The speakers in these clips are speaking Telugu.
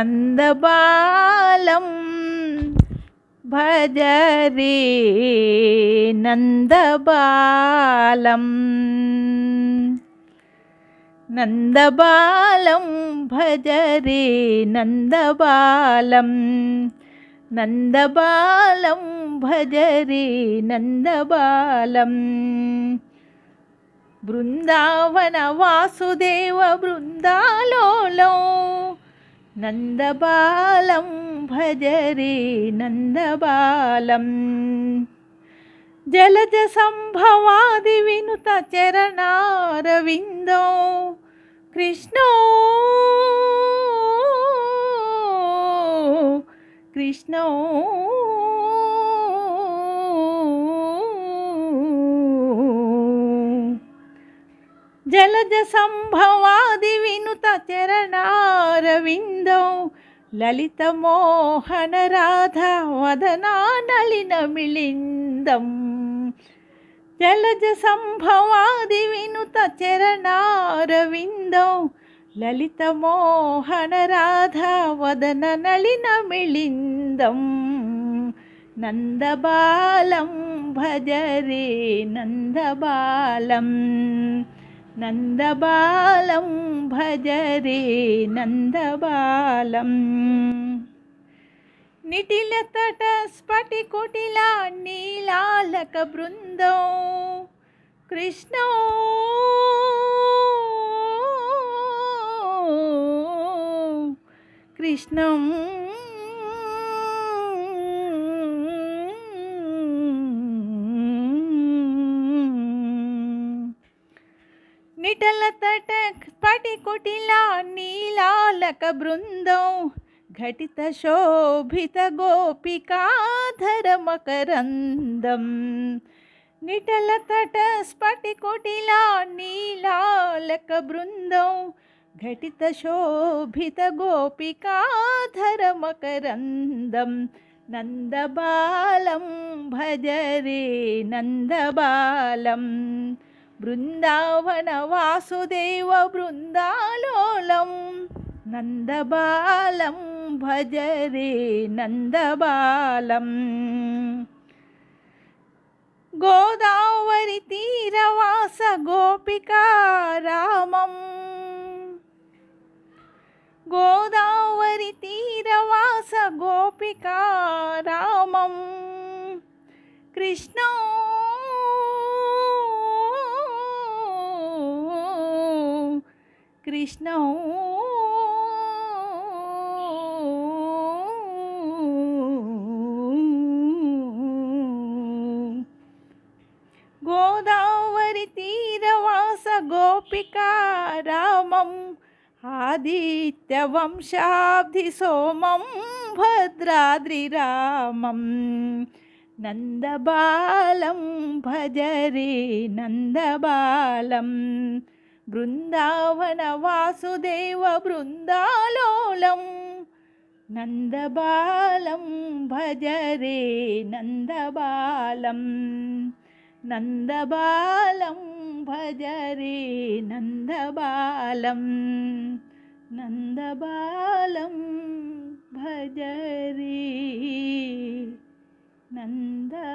నందబాలం భజరే నందబాలం నందబాలం భజరే నందబాలం నందబాలం భజరే నందబాలం బృందావన వాసుదేవ బృందాలోలో నందబాలం భజరే నందబాలం. జలజ సంభవాది వినుత చరణారవిందో కృష్ణో. కృష్ణో. జలజ సంభవాది వినుత చరణారవిందం. లలిత మోహన రాధ వదనా నలిన మిళిందం. జలజ సంభవాది వినుత చరణారవిందం. లలిత మోహన రాధ వదన నళిన మిళిందం. నందబాలం భజరే నందబాలం. నందబాలం భజరే నందబాలం. నిటిల తట స్ఫటికుటిల నీలాలక బృందం. కృష్ణ కృష్ణం నిటల తట స్ఫటికుటిలా నీలాలక బృందం ఘటిత శోభిత గోపికాధర మకరందం నిటల తట స్ఫటికుటిలా నీలాలక బృందం ఘటిత శోభిత గోపికాధర మకరందం నందబాలం భజరే నందబాలం. బృందావన వాసుదేవ బృందాలోలం నందబాలం భజరే నందబాలం. గోదావరి తీరవాస గోపికారామం గోదావరి తీరవాస గోపికారామం కృష్ణ కృష్ణ గోదావరి తీరవాస గోపికా రామం ఆదిత్య వంశాబ్ది సోమం భద్రాద్రి రామం. నందబాలం భజరే నందబాలం. బృందావన వాసుదేవ బృందాలోలం నందబాలం భజరే నందబాలం నందబాలం భజరే నందబాలం నందబాలం భజరే నందబాలం.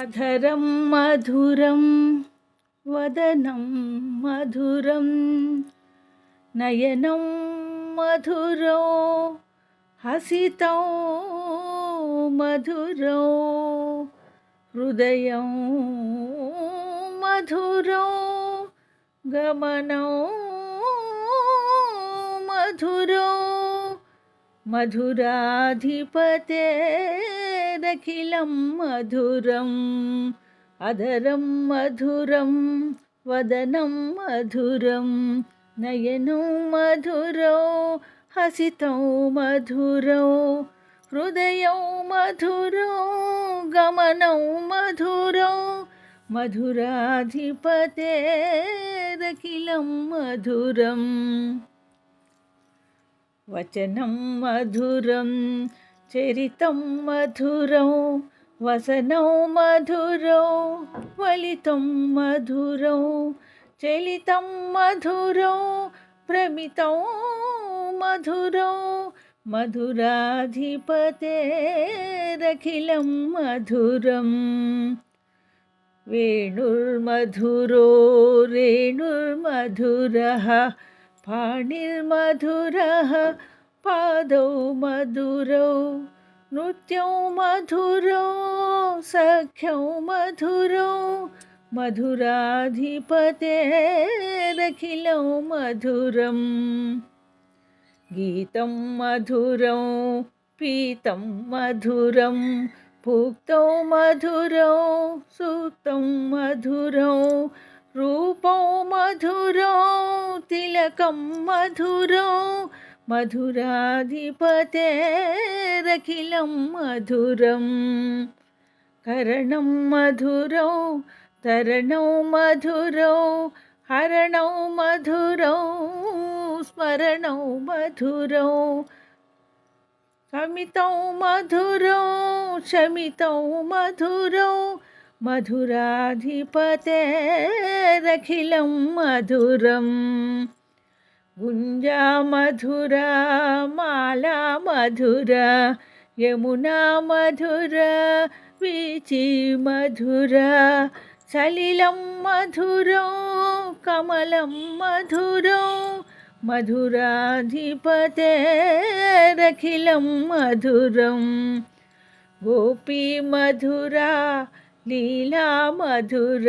అధరం మధురం వదనం మధురం నయనం మధురో హసితం మధురో హృదయం మధురో గమనం మధురో మధురాధిపతేరఖిలం మధురం అధరం మధురం వదనం మధురం నయనం మధురో హసితం మధురో హృదయం మధురో గమనం మధురో మధురాధిపతేరఖిలం మధురం. वचनं मधुरं चरितं मधुरौ वसनौ मधुरौ वलितं मधुरौ चलितं मधुरौ प्रमितौ मधुरौ मधुराधिपतेरखिलं मधुरम् वेणुर्मधुरो रेणुर्मधुरः पाणिर्मधुरः पादौ मधुरौ नृत्यौ मधुरौ सख्यौ मधुरौ मधुराधिपतेरखिलौ मधुरम्। गीतं मधुरं पीतं मधुरं भुक्तौ मधुरौ सूक्तं मधुरौ రూపో మధురో తిలకం మధురో మధురాధిపతేరఖిలం మధురం కరణం మధురో తరణౌ మధురో హరణౌ మధురో స్మరణౌ మధురో కమితౌ మధురో శమితౌ మధురో మధురాధిపతేరఖిలం మధురం. గుంజా మధురా మాలా మధుర యమునా మధుర వీచి మధుర సలిలం మధురం కమలం మధురం. మధురాధిపతేరఖిలం మధురం. గోపీ మధురా లీలా మధుర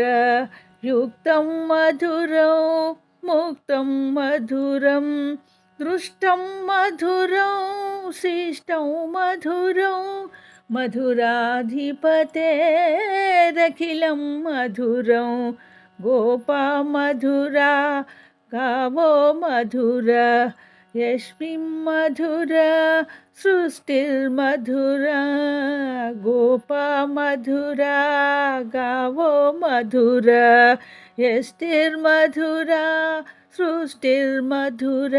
యుక్తం మధురౌ ముక్తం మధురం దృష్టం మధురౌ శిష్టం మధురౌ మధురాధిపతేరఖిలం మధురౌ గోపా మధురా గావో మధుర యష్మిం మధుర సృష్టిర్మధురా మధురా గావో మధుర ఎస్టిర్ మధురా సృష్టిర్ మధుర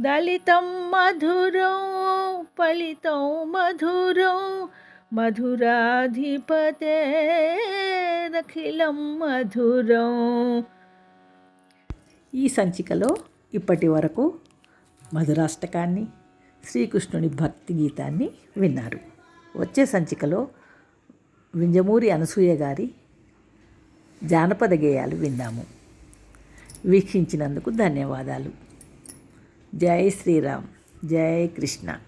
దళితం మధురం ఫలితం మధురం మధురాధిపతేఖిలం మధురం. ఈ సంచికలో ఇప్పటి వరకు మధురాష్టకాన్ని శ్రీకృష్ణుని భక్తి గీతాన్ని విన్నారు. వచ్చే సంచికలో వింజమూరి అనసూయ గారి జానపద గేయాలు విన్నాము. వీక్షించినందుకు ధన్యవాదాలు. జై శ్రీరామ్. జై కృష్ణ.